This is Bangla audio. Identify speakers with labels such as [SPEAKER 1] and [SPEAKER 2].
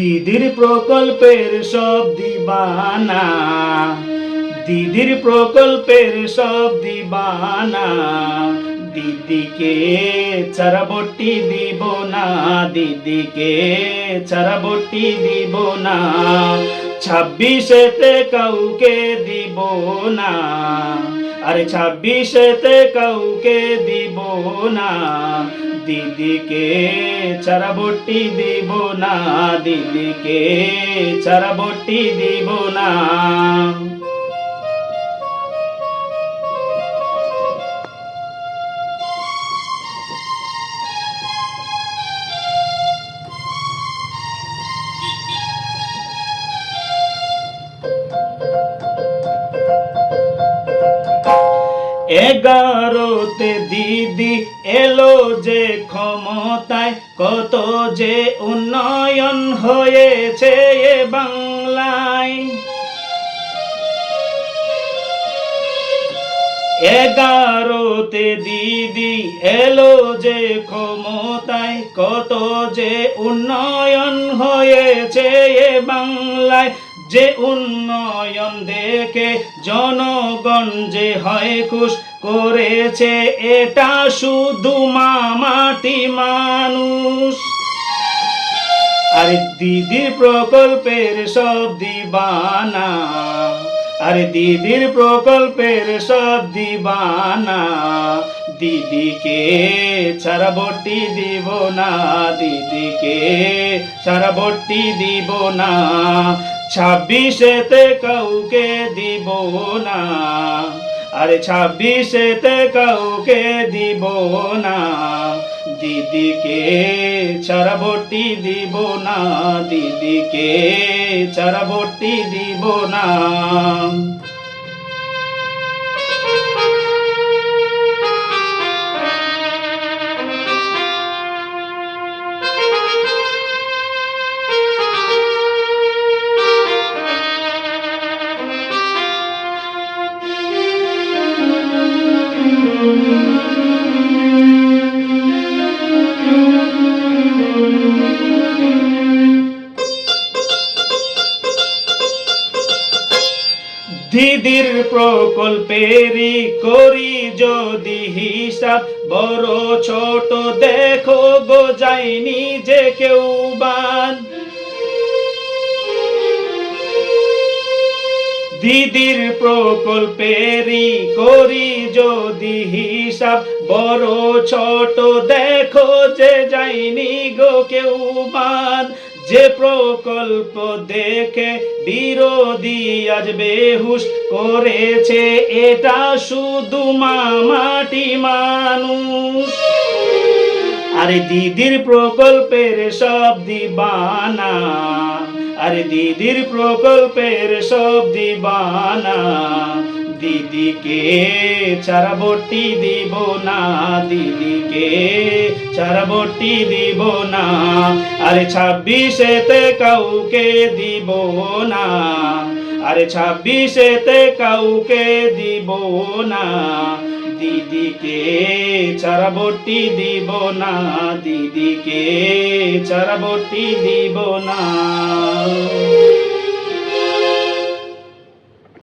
[SPEAKER 1] দিদির প্রকল্পের সব দিবানা, দিদির প্রকল্পের সব দিবানা, দিদিকে চারাবটি দিব না, দিদিকে চারাবটি দিব না, ছাব্বিশেতে কাউকে দিব না। আরে ছাব্বিশেতে কাউকে দিব না। দিদিকে চারাবটি দিব না। দিদিকে চারাবটি দিব না। এগারোতে দিদি এলো যে ক্ষমতায়, কত যে উন্নয়ন হয়েছে এ বাংলায়। এগারোতে দিদি এলো যে ক্ষমতায়, কত যে উন্নয়ন হয়েছে এ বাংলায়। যে উন্নয়ন দেখে জনগণ যে হয় খুশ করেছে, এটা শুধু মামাটি মানুষ। আরে দিদির প্রকল্পের সব দিবানা, আরে দিদির প্রকল্পের সব দিবানা, দিদিকে ছাড়া বটি দিব না, দিদিকে ছাড়া বটি দিব না। ছাব্বিশেতে কাউকে দিব না। আরে ছাব্বিশেতে কাউকে দিব না। দিদিকে ছাড়া বটি দিব না। দিদিকে ছাড়া বটি দিব না। দিদির প্রকল্পেরই করি যদি হিসাব, বড় ছোট দেখো গো যায়নি যে কেউ বাদ দিদির প্রকল্পেরই করি যদি হিসাব, বড় ছোট দেখো যে যায়নি গো কেউ বাদ যে প্রকল্প দেখে বিরোধী আজ বেহুশ করেছে, এটা শুধু মামাটি মানুষ। আরে দিদির প্রকল্পের সব দিবানা আরে দিদির প্রকল্পের সব দিবানা। দিদিকে চারা বটি দিব না, দিদিকে চারা বটি দিব না। আরে ছাব্বিশেতে কাউকে দিব না, আরে ছাব্বিশেতে কাউকে দিব না। দিদিকে চারা বটি দিব না দিদিকে চারা বটি দিব না।